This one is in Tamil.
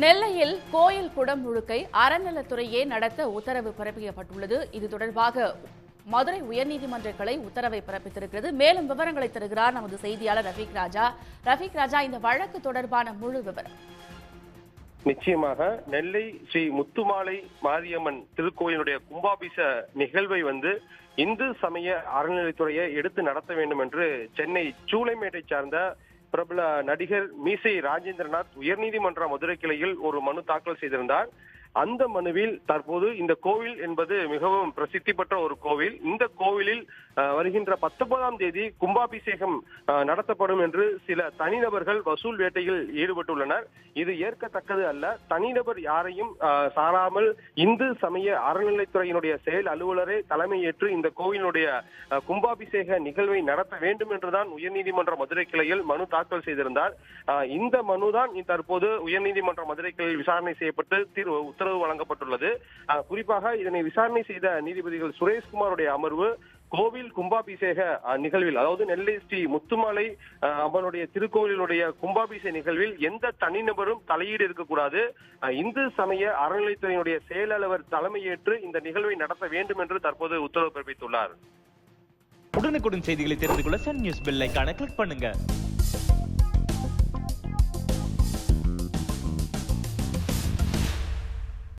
நெல்லையில் கோயில் குடமுழுக்கை அறநிலத்துறையே நடத்த உத்தரவு பிறப்பிக்கப்பட்டுள்ளது. இது தொடர்பாக மதுரை உயர்நீதிமன்ற கிளை உத்தரவை பிறப்பித்திருக்கிறது. மேலும் விவரங்களை தருகிறார் நமது செய்தியாளர் ரஃபீக் ராஜா. ரஃபீக் ராஜா இந்த வழக்கு தொடர்பான முழு விவரம். நிச்சயமாக நெல்லை ஸ்ரீ முத்துமாலை மாரியம்மன் திருக்கோயிலுடைய கும்பாபிஷ நிகழ்வை வந்து இந்து சமய அறநிலைத்துறையை எடுத்து நடத்த வேண்டும் என்று சென்னை சூளைமேட்டை சார்ந்த பிரபல நடிகர் மீசை ராஜேந்திரநாத் உயர்நீதிமன்ற மதுரை கிளையில் ஒரு மனு தாக்கல் செய்திருந்தார். அந்த மனுவில் தற்போது இந்த கோவில் என்பது மிகவும் பிரசித்தி பெற்ற ஒரு கோவில். இந்த கோவிலில் வருகின்ற பத்தொன்பதாம் தேதி கும்பாபிஷேகம் நடத்தப்படும் என்று சில தனிநபர்கள் வசூல் வேட்டையில் ஈடுபட்டுள்ளனர். இது ஏற்கத்தக்கது அல்ல. தனிநபர் யாரையும் சாராமல் இந்து சமய அறநிலைத்துறையினுடைய செயல் அலுவலரே தலைமையேற்று இந்த கோவிலுடைய கும்பாபிஷேக நிகழ்வை நடத்த வேண்டும் என்றுதான் உயர்நீதிமன்ற மதுரை கிளையில் மனு தாக்கல் செய்திருந்தார். அஹ், இந்த மனுதான் தற்போது உயர்நீதிமன்ற மதுரை கிளையில் விசாரணை செய்யப்பட்டு தீர்வு உத்தரவு வழங்கப்பட்டுள்ளது. குறிப்பாக இதனை விசாரணை செய்த நீதிபதிகள் சுரேஷ்குமாருடைய அமர்வு கோவில் கும்பாபிஷேக நிகழ்வில் அதாவது நெல்லை ஸ்ரீ முத்துமலை அவனுடைய திருக்கோவிலுடைய கும்பாபிஷேக நிகழ்வில் எந்த தனிநபரும் தலையீடு இருக்கக்கூடாது. இந்து சமய அறநிலைத்துறையினுடைய செயலாளர் தலைமையேற்று இந்த நிகழ்வை நடத்த வேண்டும் என்று தற்போது உத்தரவு பிறப்பித்துள்ளார். உடனுக்குடன் செய்திகளை தெரிந்து கொள்ள சன் நியூஸ் பெல் ஐகானை கிளிக் பண்ணுங்க.